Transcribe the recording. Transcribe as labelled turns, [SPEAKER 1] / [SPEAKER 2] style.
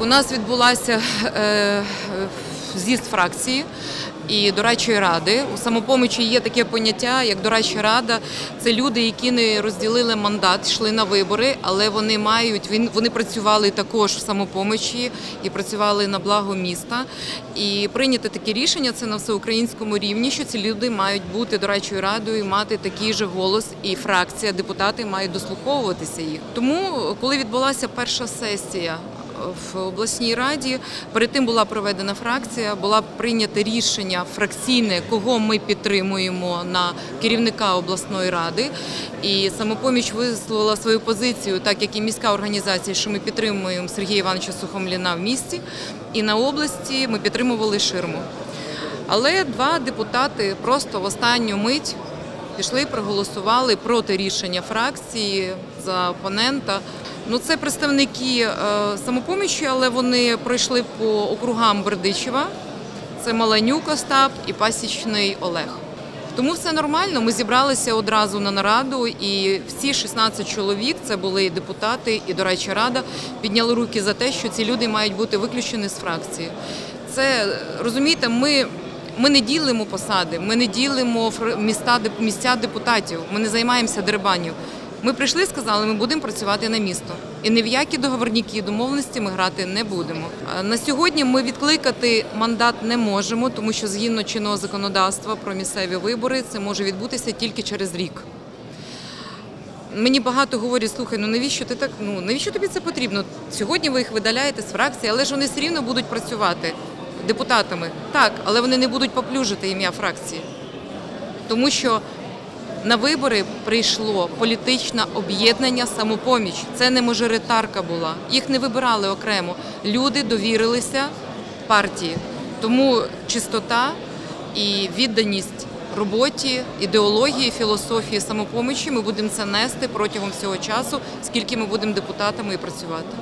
[SPEAKER 1] У нас відбулася е, з'їзд фракції і дорадчої ради. У самопомочі є таке поняття, як дорадча рада. Це люди, які не розділили мандат, йшли на вибори, але вони мають вони працювали також в самопомочі і працювали на благо міста. І прийняти таке рішення це на всеукраїнському рівні, що ці люди мають бути дорадчою радою, мати такий же голос, і фракція, депутати мають дослуховуватися їх. Тому, коли відбулася перша сесія в обласній раді. Перед тим була проведена фракція, була прийнято рішення фракційне, кого ми підтримуємо на керівника обласної ради. І самопоміч висловила свою позицію, так як і міська організація, що ми підтримуємо Сергія Івановича Сухомліна в місті, і на області ми підтримували ширму. Але два депутати просто в останню мить пішли проголосували проти рішення фракції за опонента. Ну, це представники е, самопомічі, але вони пройшли по округам Бердичева. Це Маланюк Остап і Пасічний Олег. Тому все нормально. Ми зібралися одразу на нараду, і всі 16 чоловік, це були і депутати, і дорадча рада, підняли руки за те, що ці люди мають бути виключені з фракції. Це розумієте, ми. Ми не ділимо посади, ми не ділимо міста місця депутатів. Ми не займаємося дербанів. Ми прийшли і сказали, ми будемо працювати на місто. І ні в які договорніки домовленості ми грати не будемо. На сьогодні ми відкликати мандат не можемо, тому що згідно чинного законодавства про місцеві вибори це може відбутися тільки через рік. Мені багато говорять, слухай, ну навіщо ти так? Ну навіщо тобі це потрібно? Сьогодні ви їх видаляєте з фракції, але ж вони все рівно будуть працювати депутатами. Так, але вони не будуть поплюжити ім'я фракції, тому що на вибори прийшло політичне об'єднання самопоміч. Це не мажоритарка була. Їх не вибирали окремо. Люди довірилися партії. Тому чистота і відданість роботі, ідеології, філософії самопомочі ми будемо це нести протягом всього часу, скільки ми будемо депутатами і працювати.